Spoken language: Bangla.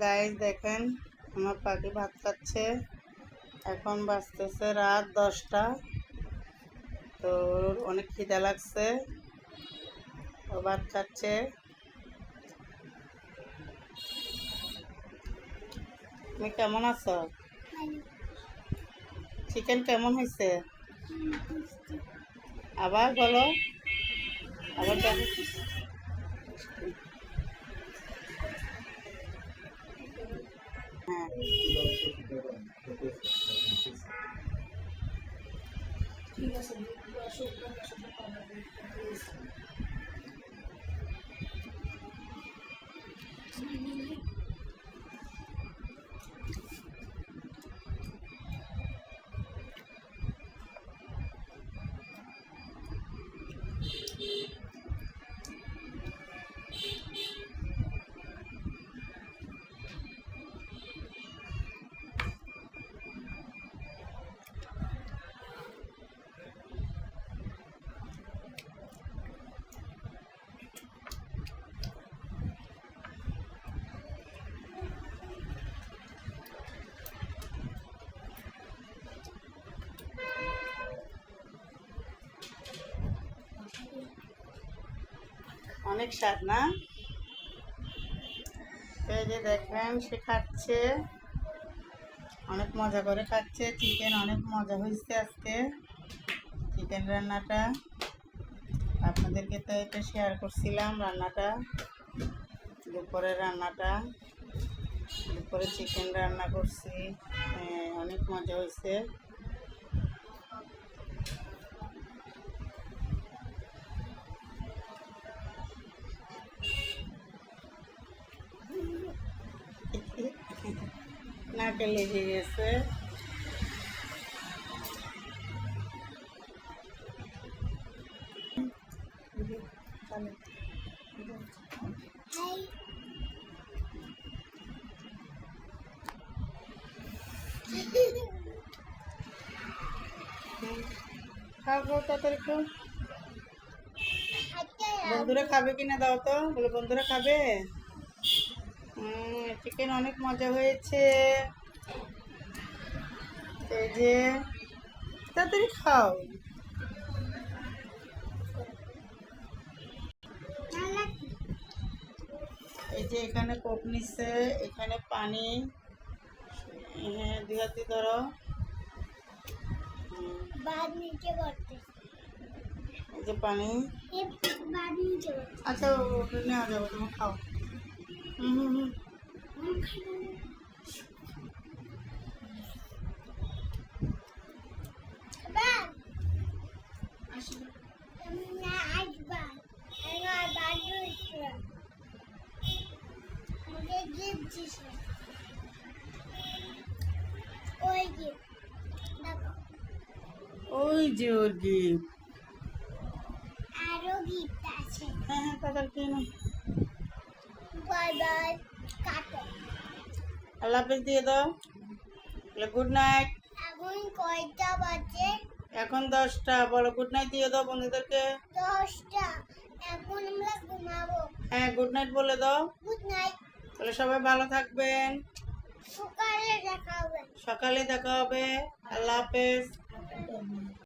গাইজ দেখেন, আমার পাখি ভাত খাচ্ছে। এখন বাজতেছে রাত দশটা। তো অনেক খিদা লাগছে। ও ভাত খাচ্ছে। তুমি কেমন আছো? চিকেন কেমন হয়েছে? আবার বলো। আবার ঠিক আছে অনেক স্বাদ না? এই যে দেখেন সে খাচ্ছে। অনেক মজা করে খাচ্ছে। চিকেন অনেক মজা হয়েছে আজকে। চিকেন রান্নাটা। আপনাদেরকে তো এটা শেয়ার করছিলাম রান্নাটা। দুপুরের রান্নাটা। দুপুরে চিকেন রান্না করছি। হ্যাঁ, অনেক মজা হয়েছে। নাকে লেগে গেছে। বন্ধুরা খাবে কিনা দাও তো? বলে বন্ধুরা খাবে? হ্যাঁ, চিকেন অনেক মজা হয়েছে। এই যে তাড়াতাড়ি খাও। এই যে এখানে কোপ নিচ্ছে এখানে পানি। হ্যাঁ দুই হাতে ধরো। যে পানি। আচ্ছা ওটা নেওয়া যাবে তোমার খাও। ওই যে ওর গিফট। আরও গিফট আছে। হ্যাঁ হ্যাঁ তাদের কেন বাই আল্লাহ হাফেজ দিয়ে দাও। বলে গুড নাইট এখন কয়টা বাজে? এখন দশটা। বলো গুড নাইট দিয়ে দাও বন্ধুদেরকে। দশটা। এখন আমরা ঘুমাবো। হ্যাঁ গুড নাইট বলে দাও। গুড নাইট তাহলে সবাই ভালো থাকবেন। সকালে দেখা হবে। সকালে দেখা হবে। আল্লাহ হাফেজ।